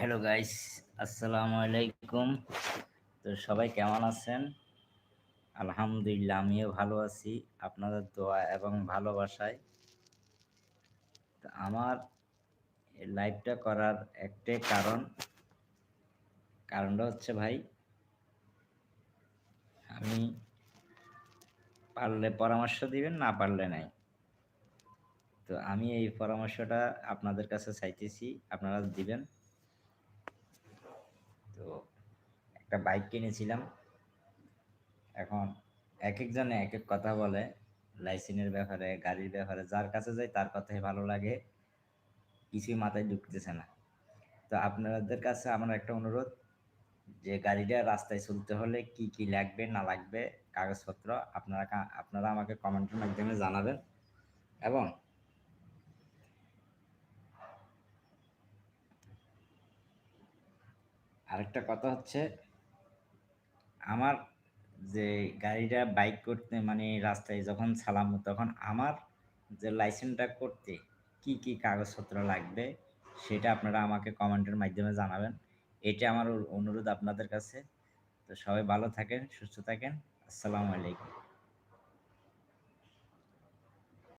Hello guys, আসসালামু আলাইকুম। তো সবাই কেমন আছেন? আলহামদুলিল্লাহ, আমিও ভালো আছি। আপনাদের দোয়া এবং ভালোবাসায়। তো আমার লাইভটা করার একটাই কারণ, কারণটা হচ্ছে ভাই, আমি পারলে পরামর্শ দিবেন, না পারলে নাই। তো আমি এই পরামর্শটা আপনাদের কাছে চাইতেছি, আপনারা দিবেন। তো একটা বাইক কিনেছিলাম। এখন এক একজনে এক এক কথা বলে লাইসেন্সের ব্যাপারে, গাড়ির ব্যাপারে, যার কাছে যাই তার কথাই ভালো লাগে, কিছুই মাথায় ঢুকতেছে না। তো আপনাদের কাছে আমার একটা অনুরোধ, যে গাড়িটা রাস্তায় চলতে হলে কি কি লাগবে, না লাগবে, কাগজপত্র, আপনারা আপনারা আমাকে কমেন্টের মাধ্যমে জানাবেন। এবং আরেকটা কথা হচ্ছে, আমার যে গাড়িটা বাইক করতে মানে রাস্তায় যখন চালামো তখন আমার যে লাইসেন্সটা করতে কি কি কাগজপত্র লাগবে সেটা আপনারা আমাকে কমেন্টের মাধ্যমে জানাবেন। এটা আমার অনুরোধ আপনাদের কাছে। তো সবাই ভালো থাকেন, সুস্থ থাকেন। আসসালামু আলাইকুম।